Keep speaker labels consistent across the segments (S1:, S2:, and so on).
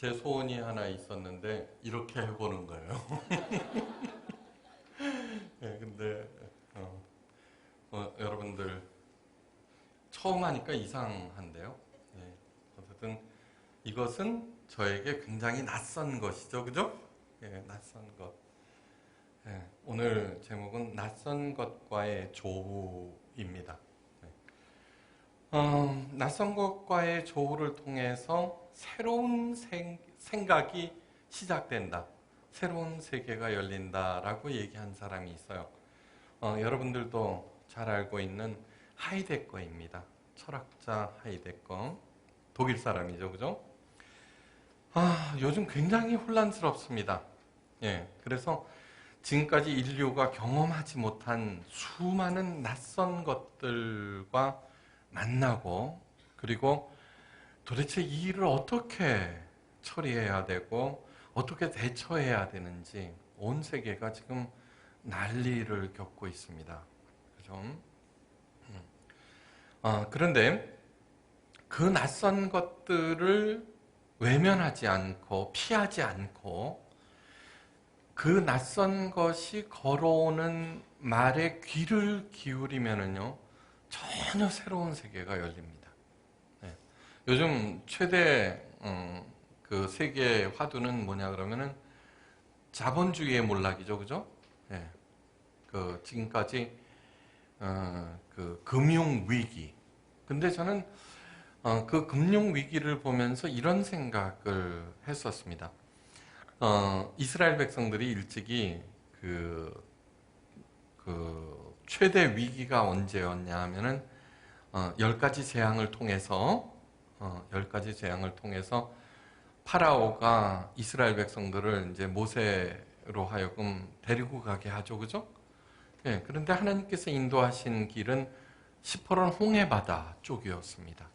S1: 제 소원이 하나 있었는데 이렇게 해보는 거예요. 네, 근데 어, 어, 여러분들 처음 하니까 이상한데요. 네, 어쨌든 이것은 저에게 굉장히 낯선 것이죠, 그죠? 예, 낯선 것. 예, 오늘 제목은 낯선 것과의 조우입니다. 네. 어, 낯선 것과의 조우를 통해서 새로운 생, 생각이 시작된다. 새로운 세계가 열린다라고 얘기한 사람이 있어요. 어, 여러분들도 잘 알고 있는 하이데거입니다. 철학자 하이데거. 독일 사람이죠, 그죠? 아, 요즘 굉장히 혼란스럽습니다. 예, 그래서 지금까지 인류가 경험하지 못한 수많은 낯선 것들과 만나고, 그리고 도대체 이 일을 어떻게 처리해야 되고, 어떻게 대처해야 되는지 온 세계가 지금 난리를 겪고 있습니다. 그죠? 음. 아, 그런데 그 낯선 것들을 외면하지 않고 피하지 않고 그 낯선 것이 걸어오는 말에 귀를 기울이면은요 전혀 새로운 세계가 열립니다. 네. 요즘 최대 음, 그 세계 화두는 뭐냐 그러면은 자본주의의 몰락이죠, 그죠? 네. 그 지금까지 어, 그 금융 위기. 근데 저는 어, 그 금융 위기를 보면서 이런 생각을 했었습니다. 어, 이스라엘 백성들이 일찍이 그, 그 최대 위기가 언제였냐 하면은 어, 열 가지 재앙을 통해서 어, 열 가지 재앙을 통해서 파라오가 이스라엘 백성들을 이제 모세로 하여금 데리고 가게 하죠, 그죠? 예, 그런데 하나님께서 인도하신 길은 시퍼런 홍해 바다 쪽이었습니다.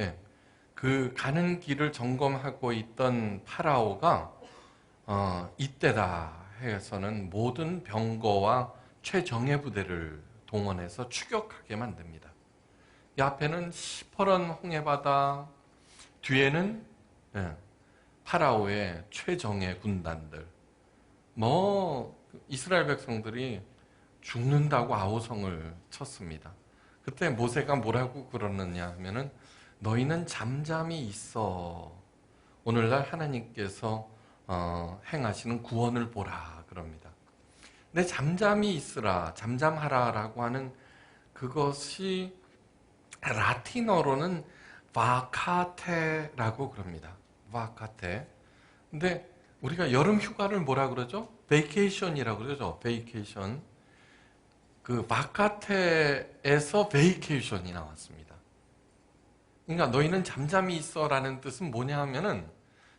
S1: 예, 그 가는 길을 점검하고 있던 파라오가 어, 이때다 해서는 모든 병거와 최정예 부대를 동원해서 추격하게 만듭니다. 이 앞에는 시퍼런 홍해 바다, 뒤에는 예, 파라오의 최정예 군단들. 뭐 이스라엘 백성들이 죽는다고 아우성을 쳤습니다. 그때 모세가 뭐라고 그러느냐 하면은 너희는 잠잠히 있어. 오늘날 하나님께서 어, 행하시는 구원을 보라 그럽니다. 근데 잠잠히 있으라, 잠잠하라라고 하는 그것이 라틴어로는 바카테라고 그럽니다. 바카테. 근데 우리가 여름 휴가를 뭐라 그러죠? 베이케이션이라고 그러죠. 베이케이션. 그 바카테에서 베이케이션이 나왔습니다. 그러니까 너희는 잠잠히 있어라는 뜻은 뭐냐 하면은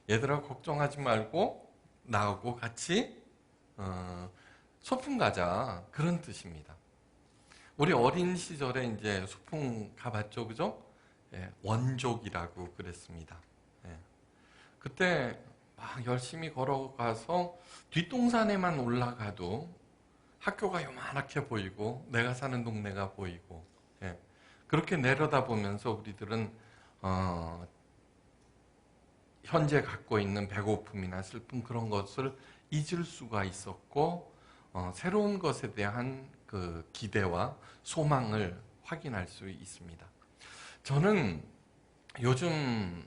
S1: 얘들아 걱정하지 말고 나하고 같이 어, 소풍 가자 그런 뜻입니다. 우리 어린 시절에 이제 소풍 가봤죠, 그죠? 예, 원족이라고 그랬습니다. 예. 그때 막 열심히 걸어가서 뒷동산에만 올라가도 학교가 요만하게 보이고 내가 사는 동네가 보이고 예. 그렇게 내려다보면서 우리들은 어, 현재 갖고 있는 배고픔이나 슬픔 그런 것을 잊을 수가 있었고 어, 새로운 것에 대한 그 기대와 소망을 확인할 수 있습니다. 저는 요즘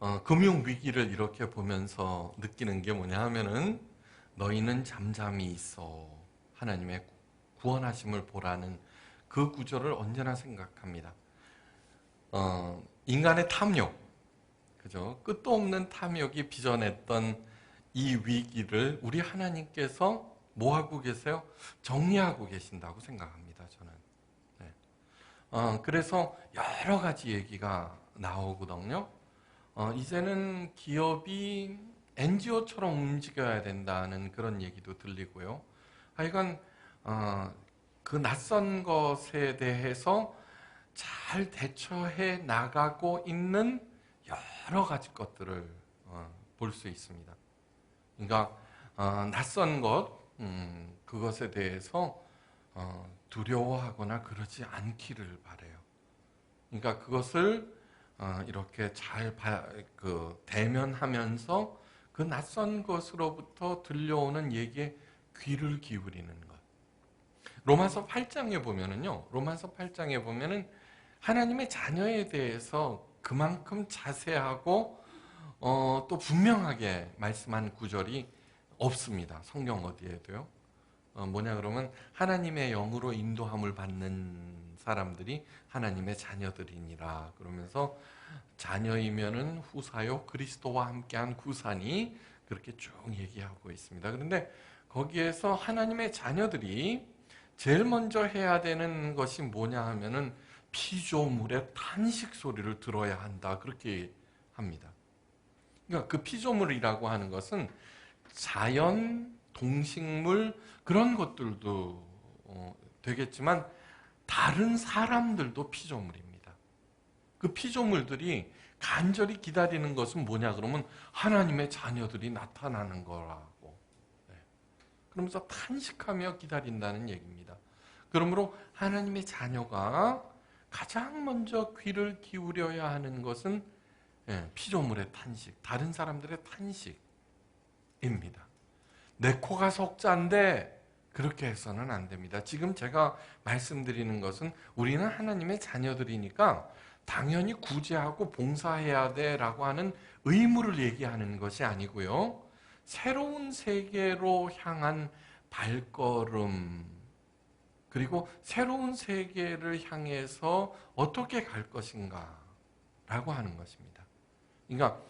S1: 어, 금융 위기를 이렇게 보면서 느끼는 게 뭐냐 하면은 너희는 잠잠히 있어 하나님의 구원하심을 보라는 그 구절을 언제나 생각합니다. 어, 인간의 탐욕, 그죠? 끝도 없는 탐욕이 빚어냈던 이 위기를 우리 하나님께서 뭐 하고 계세요? 정리하고 계신다고 생각합니다, 저는. 네. 어, 그래서 여러 가지 얘기가 나오거든요. 어, 이제는 기업이 NGO처럼 움직여야 된다는 그런 얘기도 들리고요. 하여간, 어, 그 낯선 것에 대해서 잘 대처해 나가고 있는 여러 가지 것들을 어, 볼수 있습니다. 그러니까 어, 낯선 것 음, 그것에 대해서 어, 두려워하거나 그러지 않기를 바래요. 그러니까 그것을 어, 이렇게 잘 바, 그 대면하면서 그 낯선 것으로부터 들려오는 얘기에 귀를 기울이는 것. 로마서 8장에 보면은요. 로마서 8장에 보면은 하나님의 자녀에 대해서 그만큼 자세하고 어, 또 분명하게 말씀한 구절이 없습니다. 성경 어디에도요. 어, 뭐냐 그러면 하나님의 영으로 인도함을 받는 사람들이 하나님의 자녀들이니라 그러면서 자녀이면은 후사요 그리스도와 함께한 구산이 그렇게 쭉 얘기하고 있습니다. 그런데 거기에서 하나님의 자녀들이 제일 먼저 해야 되는 것이 뭐냐 하면은 피조물의 탄식 소리를 들어야 한다 그렇게 합니다. 그러니까 그 피조물이라고 하는 것은 자연, 동식물 그런 것들도 어, 되겠지만 다른 사람들도 피조물입니다. 그 피조물들이 간절히 기다리는 것은 뭐냐 그러면 하나님의 자녀들이 나타나는 거라고. 네. 그러면서 탄식하며 기다린다는 얘기입니다. 그러므로 하나님의 자녀가 가장 먼저 귀를 기울여야 하는 것은 예, 피조물의 탄식, 다른 사람들의 탄식 입니다. 내 코가 석자인데 그렇게 해서는 안 됩니다. 지금 제가 말씀드리는 것은 우리는 하나님의 자녀들이니까 당연히 구제하고 봉사해야 돼 라고 하는 의무를 얘기하는 것이 아니고요. 새로운 세계로 향한 발걸음 그리고 새로운 세계를 향해서 어떻게 갈 것인가 라고 하는 것입니다. 그러니까 어,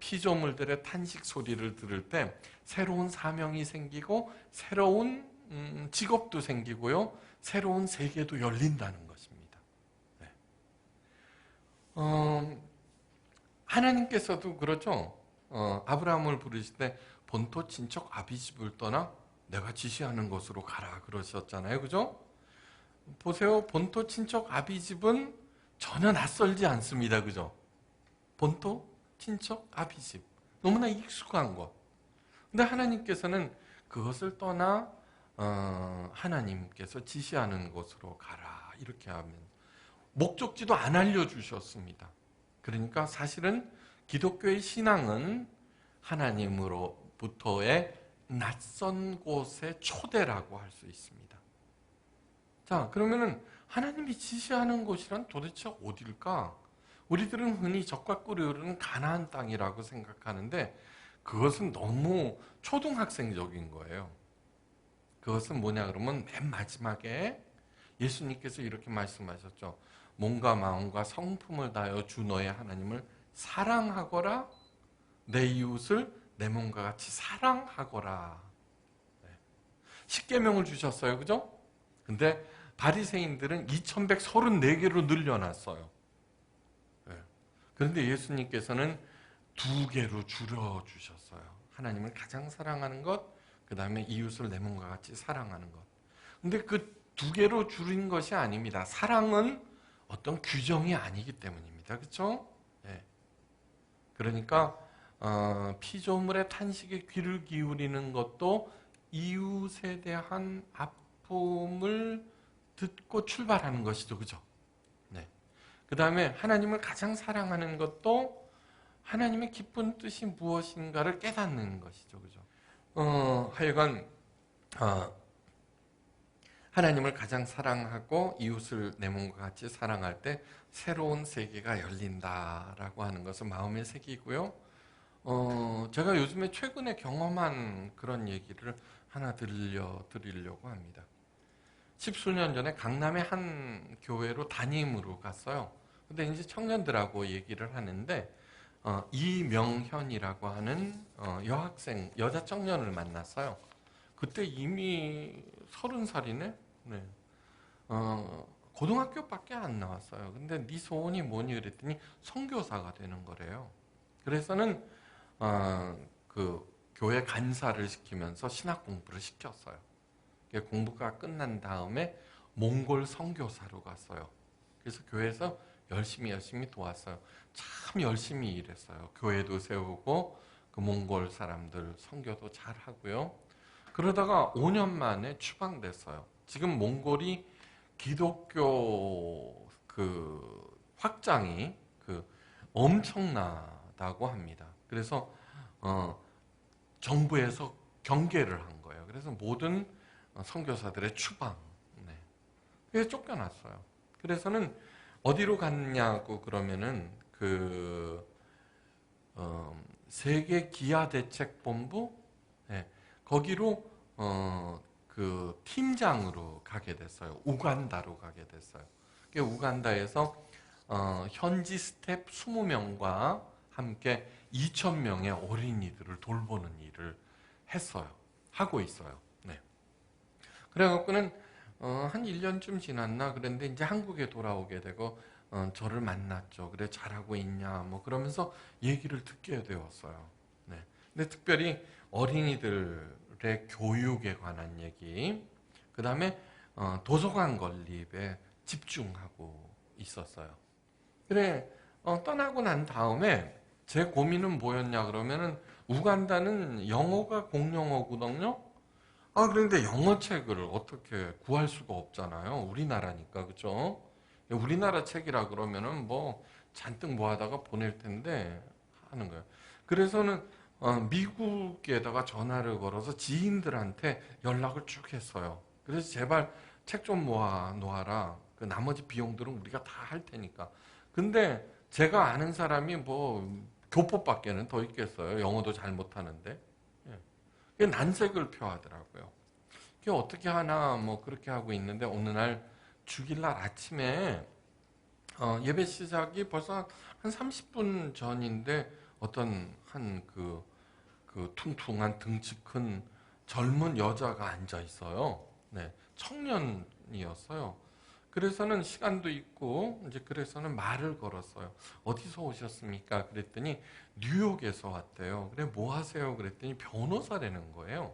S1: 피조물들의 탄식 소리를 들을 때 새로운 사명이 생기고 새로운 음, 직업도 생기고요, 새로운 세계도 열린다는 것입니다. 네. 어, 하나님께서도 그렇죠. 어, 아브라함을 부르실 때 본토 친척 아비집을 떠나 내가 지시하는 곳으로 가라 그러셨잖아요, 그죠? 보세요, 본토 친척 아비집은 전혀 낯설지 않습니다, 그죠? 본토, 친척, 아비집. 너무나 익숙한 것. 근데 하나님께서는 그것을 떠나 어, 하나님께서 지시하는 곳으로 가라 이렇게 하면 목적지도 안 알려주셨습니다. 그러니까 사실은 기독교의 신앙은 하나님으로부터의 낯선 곳의 초대라고 할 수 있습니다. 자, 그러면은 하나님이 지시하는 곳이란 도대체 어딜까? 우리들은 흔히 적과 꿀이 흐르는 가나안 땅이라고 생각하는데 그것은 너무 초등학생적인 거예요. 그것은 뭐냐 그러면 맨 마지막에 예수님께서 이렇게 말씀하셨죠. 몸과 마음과 성품을 다하여 주 너의 하나님을 사랑하거라 내 이웃을 내 몸과 같이 사랑하거라. 네. 십계명을 주셨어요. 그죠? 근데 바리새인들은 2134개로 늘려놨어요. 그런데 예수님께서는 두 개로 줄여 주셨어요. 하나님을 가장 사랑하는 것, 그 다음에 이웃을 내 몸과 같이 사랑하는 것. 근데 그 두 개로 줄인 것이 아닙니다. 사랑은 어떤 규정이 아니기 때문입니다. 그렇죠? 네. 그러니까 어, 피조물의 탄식에 귀를 기울이는 것도 이웃에 대한 아픔을 듣고 출발하는 것이죠. 그죠? 그 다음에 하나님을 가장 사랑하는 것도 하나님의 기쁜 뜻이 무엇인가를 깨닫는 것이죠. 그죠? 어, 하여간, 어, 하나님을 가장 사랑하고 이웃을 내 몸과 같이 사랑할 때 새로운 세계가 열린다라고 하는 것을 마음에 새기고요. 어, 제가 요즘에 최근에 경험한 그런 얘기를 하나 들려드리려고 합니다. 십수년 전에 강남의 한 교회로 담임으로 갔어요. 근데 이제 청년들하고 얘기를 하는데 어, 이명현이라고 하는 어, 여학생 여자 청년을 만났어요. 그때 이미 서른 살이네. 네. 어, 고등학교밖에 안 나왔어요. 근데 네 소원이 뭐니 그랬더니 선교사가 되는 거래요. 그래서는 어, 그 교회 간사를 시키면서 신학 공부를 시켰어요. 공부가 끝난 다음에 몽골 선교사로 갔어요. 그래서 교회에서 열심히 열심히 도왔어요. 참 열심히 일했어요. 교회도 세우고 그 몽골 사람들 선교도 잘 하고요. 그러다가 5년 만에 추방됐어요. 지금 몽골이 기독교 그 확장이 엄청나다고 합니다. 그래서 어, 정부에서 경계를 한 거예요. 그래서 모든 선교사들의 추방, 네. 쫓겨났어요. 그래서는 어디로 갔냐고 그러면은 그 어, 세계 기아 대책 본부 네. 거기로 어, 그 팀장으로 가게 됐어요. 우간다로 가게 됐어요. 그 우간다에서 어, 현지 스텝 20명과 함께 2,000명의 어린이들을 돌보는 일을 했어요. 하고 있어요. 네. 그래갖고는 어, 한 1년쯤 지났나 그랬는데 이제 한국에 돌아오게 되고 어, 저를 만났죠. 그래 잘하고 있냐 뭐 그러면서 얘기를 듣게 되었어요. 네. 근데 특별히 어린이들의 교육에 관한 얘기, 그 다음에 어, 도서관 건립에 집중하고 있었어요. 그래 어, 떠나고 난 다음에 제 고민은 뭐였냐 그러면은 우간다는 영어가 공용어거든요. 아 그런데 영어 책을 어떻게 구할 수가 없잖아요. 우리나라니까 그죠? 우리나라 책이라 그러면은 뭐 잔뜩 모아다가 보낼 텐데 하는 거예요. 그래서는 어, 미국에다가 전화를 걸어서 지인들한테 연락을 쭉 했어요. 그래서 제발 책 좀 모아 놓아라. 그 나머지 비용들은 우리가 다 할 테니까. 근데 제가 아는 사람이 뭐 교포밖에는 더 있겠어요. 영어도 잘 못하는데. 예. 난색을 표하더라고요. 그게 어떻게 하나 뭐 그렇게 하고 있는데 어느 날 주길날 아침에 어, 예배 시작이 벌써 한 30분 전인데 어떤 한그 그 퉁퉁한 등치 큰 젊은 여자가 앉아 있어요. 네, 청년이었어요. 그래서는 시간도 있고 이제 그래서는 말을 걸었어요. 어디서 오셨습니까? 그랬더니 뉴욕에서 왔대요. 그래 뭐 하세요? 그랬더니 변호사라는 거예요.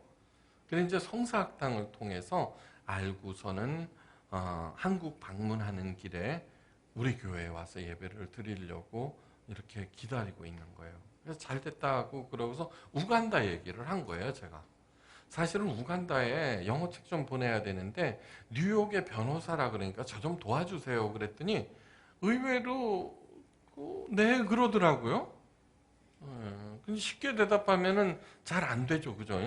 S1: 그래 이제 성사학당을 통해서 알고서는 어, 한국 방문하는 길에 우리 교회에 와서 예배를 드리려고 이렇게 기다리고 있는 거예요. 그래서 잘 됐다고 그러고서 우간다 얘기를 한 거예요, 제가. 사실은 우간다에 영어 책 좀 보내야 되는데 뉴욕의 변호사라 그러니까 저 좀 도와주세요. 그랬더니 의외로 그, 네 그러더라고요. 예, 근데 쉽게 대답하면은 잘 안 되죠, 그죠?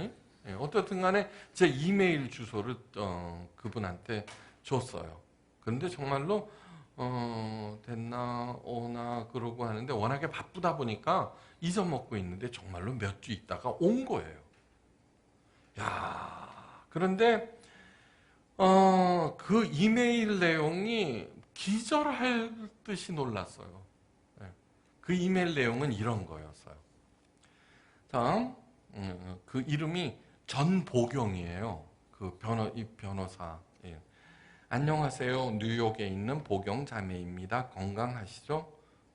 S1: 예, 어떻든 간에 제 이메일 주소를 어, 그분한테 줬어요. 근데 정말로 어, 됐나 오나 그러고 하는데 워낙에 바쁘다 보니까 잊어먹고 있는데 정말로 몇 주 있다가 온 거예요. 야 그런데 어, 그 이메일 내용이 기절할 듯이 놀랐어요. 네. 그 이메일 내용은 이런 거였어요. 다음 음, 그 이름이 전보경이에요. 그 변호 이 변호사. 예. 안녕하세요. 뉴욕에 있는 보경 자매입니다. 건강하시죠?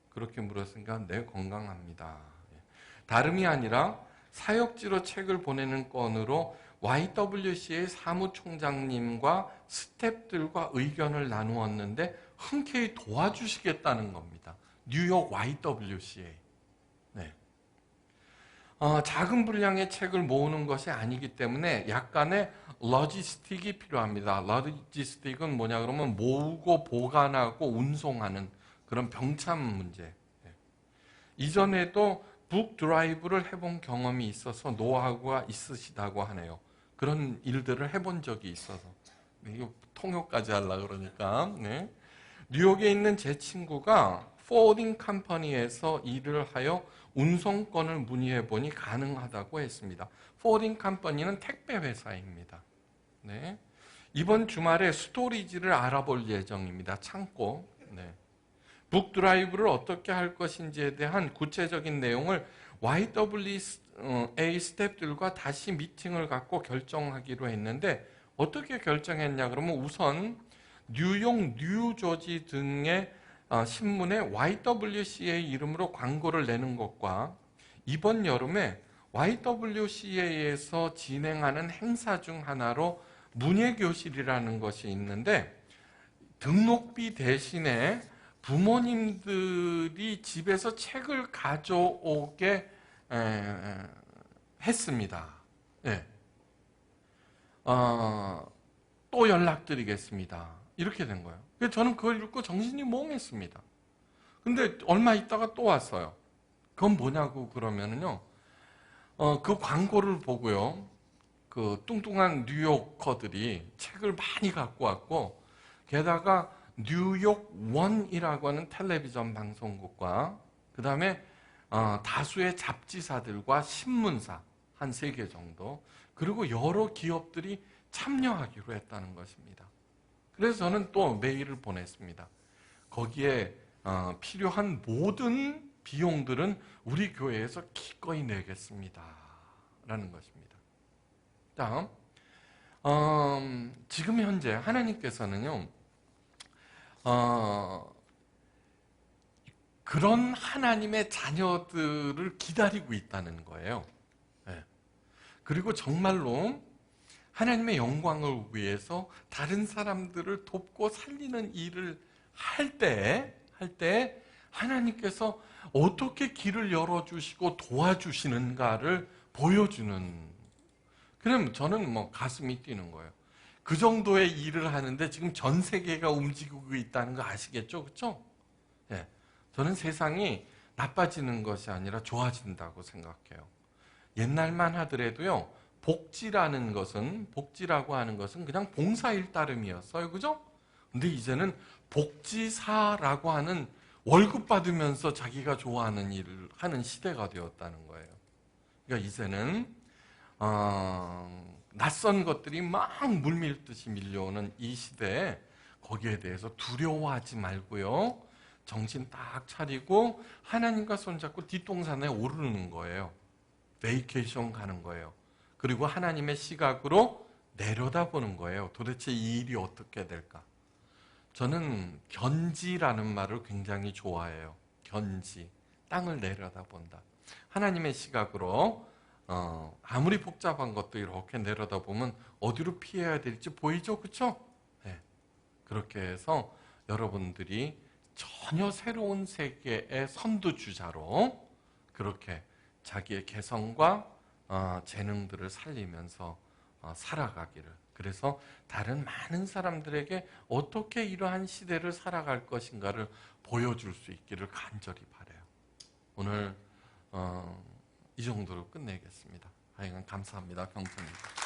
S1: 그렇게 물었으니까 네 건강합니다. 예. 다름이 아니라 사역지로 책을 보내는 건으로 YWC의 사무총장님과 스탭들과 의견을 나누었는데 흔쾌히 도와주시겠다는 겁니다. 뉴욕 YWCA. 네. 어, 작은 분량의 책을 모으는 것이 아니기 때문에 약간의 러지스틱이 필요합니다. 러지스틱은 뭐냐 그러면 모으고 보관하고 운송하는 그런 병참 문제. 네. 이전에도 북 드라이브를 해본 경험이 있어서 노하우가 있으시다고 하네요. 그런 일들을 해본 적이 있어서 네, 이거 통역까지 하려 그러니까 네. 뉴욕에 있는 제 친구가 포딩 컴퍼니에서 일을 하여 운송권을 문의해 보니 가능하다고 했습니다. 포딩 컴퍼니는 택배 회사입니다. 네. 이번 주말에 스토리지를 알아볼 예정입니다. 창고. 네. 북드라이브를 어떻게 할 것인지에 대한 구체적인 내용을 YWA 스탭들과 다시 미팅을 갖고 결정하기로 했는데 어떻게 결정했냐? 그러면 우선 뉴욕, 뉴저지 등의 어, 신문에 YWCA 이름으로 광고를 내는 것과 이번 여름에 YWCA에서 진행하는 행사 중 하나로 문예교실이라는 것이 있는데 등록비 대신에 부모님들이 집에서 책을 가져오게 했습니다. 네. 어, 또 연락드리겠습니다. 이렇게 된 거예요. 저는 그걸 읽고 정신이 몽했습니다. 근데 얼마 있다가 또 왔어요. 그건 뭐냐고 그러면은요. 어, 그 광고를 보고요. 그 뚱뚱한 뉴요커들이 책을 많이 갖고 왔고 게다가 뉴욕 원이라고 하는 텔레비전 방송국과 그 다음에 어, 다수의 잡지사들과 신문사 한 세 개 정도 그리고 여러 기업들이 참여하기로 했다는 것입니다. 그래서 저는 또 메일을 보냈습니다. 거기에 어, 필요한 모든 비용들은 우리 교회에서 기꺼이 내겠습니다. 라는 것입니다. 다음, 어, 지금 현재 하나님께서는요, 어, 그런 하나님의 자녀들을 기다리고 있다는 거예요. 네. 그리고 정말로 하나님의 영광을 위해서 다른 사람들을 돕고 살리는 일을 할 때, 할 때, 하나님께서 어떻게 길을 열어주시고 도와주시는가를 보여주는. 그럼 저는 뭐 가슴이 뛰는 거예요. 그 정도의 일을 하는데 지금 전 세계가 움직이고 있다는 거 아시겠죠? 그렇죠? 예. 저는 세상이 나빠지는 것이 아니라 좋아진다고 생각해요. 옛날만 하더라도요. 복지라는 것은 복지라고 하는 것은 그냥 봉사일 따름이었어요. 그죠? 근데 이제는 복지사라고 하는 월급 받으면서 자기가 좋아하는 일을 하는 시대가 되었다는 거예요. 그러니까 이제는 어, 낯선 것들이 막 물밀듯이 밀려오는 이 시대에 거기에 대해서 두려워하지 말고요. 정신 딱 차리고 하나님과 손잡고 뒷동산에 오르는 거예요. 베이케이션 가는 거예요. 그리고 하나님의 시각으로 내려다보는 거예요. 도대체 이 일이 어떻게 될까? 저는 견지라는 말을 굉장히 좋아해요. 견지. 땅을 내려다본다. 하나님의 시각으로 어, 아무리 복잡한 것도 이렇게 내려다보면 어디로 피해야 될지 보이죠? 그렇죠? 네. 그렇게 해서 여러분들이 전혀 새로운 세계의 선두주자로 그렇게 자기의 개성과 어, 재능들을 살리면서 어, 살아가기를 그래서 다른 많은 사람들에게 어떻게 이러한 시대를 살아갈 것인가를 보여줄 수 있기를 간절히 바래요. 오늘 어, 이 정도로 끝내겠습니다. 하여간 감사합니다. 경선입니다.